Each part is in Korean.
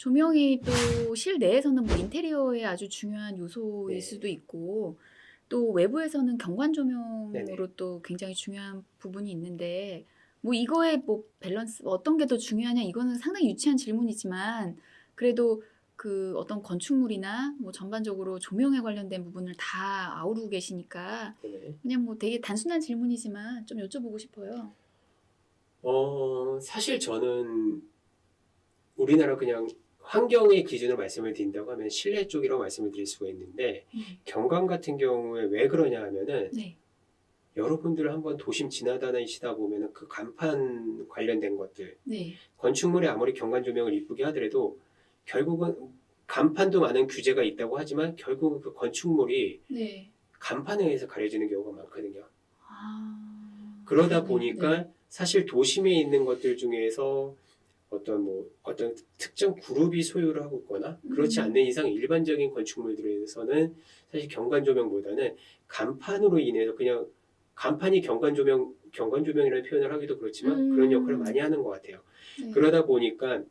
조명이 또 실내에서는 뭐 인테리어의 아주 중요한 요소일 네. 수도 있고 또 외부에서는 경관 조명으로 네네. 또 굉장히 중요한 부분이 있는데 뭐 이거의 뭐 밸런스 어떤 게 더 중요하냐 이거는 상당히 유치한 질문이지만 그래도 그 어떤 건축물이나 뭐 전반적으로 조명에 관련된 부분을 다 아우르고 계시니까 네. 그냥 뭐 되게 단순한 질문이지만 좀 여쭤보고 싶어요. 어, 사실 저는 우리나라 그냥 환경의 기준으로 말씀을 드린다고 하면 실내 쪽이라고 말씀을 드릴 수가 있는데 경관 같은 경우에 왜 그러냐 하면은 네. 여러분들 한번 도심 지나다니시다 보면은 그 간판 관련된 것들 네. 건축물에 아무리 경관 조명을 이쁘게 하더라도 결국은 간판도 많은 규제가 있다고 하지만 결국은 그 건축물이 네. 간판에 의해서 가려지는 경우가 많거든요. 아. 그러다. 보니까 네. 사실 도심에 있는 것들 중에서 어떤 뭐 어떤 특정 그룹이 소유를 하고 있거나 그렇지 음. 않는 이상 일반적인 건축물들에서는 사실 경관 조명보다는 간판으로 인해서 그냥 간판이 경관 조명 경관 조명이라는 표현을 하기도 그렇지만 음. 그런 역할을 많이 하는 것 같아요. 네. 그러다 보니까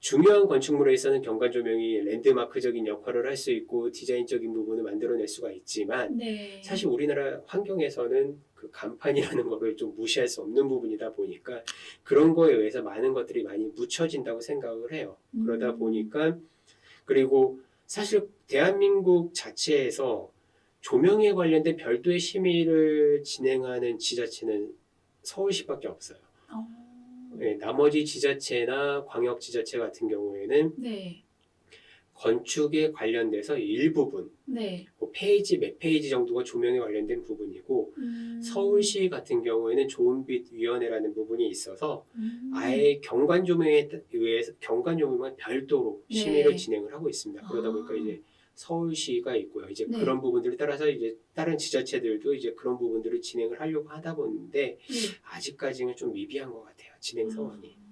중요한 건축물에서는 경관 조명이 랜드마크적인 역할을 할 수 있고 디자인적인 부분을 만들어낼 수가 있지만 네. 사실 우리나라 환경에서는 그 간판이라는 것을 좀 무시할 수 없는 부분이다 보니까 그런 거에 의해서 많은 것들이 많이 묻혀진다고 생각을 해요. 그러다 음. 보니까 그리고 사실 대한민국 자체에서 조명에 관련된 별도의 심의를 진행하는 지자체는 서울시밖에 없어요. 어. 네, 나머지 지자체나 광역 지자체 같은 경우에는 네. 건축에 관련돼서 일부분 네. 뭐 페이지 몇 페이지 정도가 조명에 관련된 부분이고 음. 서울시 같은 경우에는 좋은빛 위원회라는 부분이 있어서 음. 아예 경관 조명에 의해서 경관 조명만 별도로 네. 심의를 진행을 하고 있습니다. 그러다 아. 보니까 이제 서울시가 있고요. 이제 네. 그런 부분들에 따라서 이제 다른 지자체들도 이제 그런 부분들을 진행을 하려고 하다 보는데 네. 아직까지는 좀 미비한 것 같아요. 진행 상황이. 아.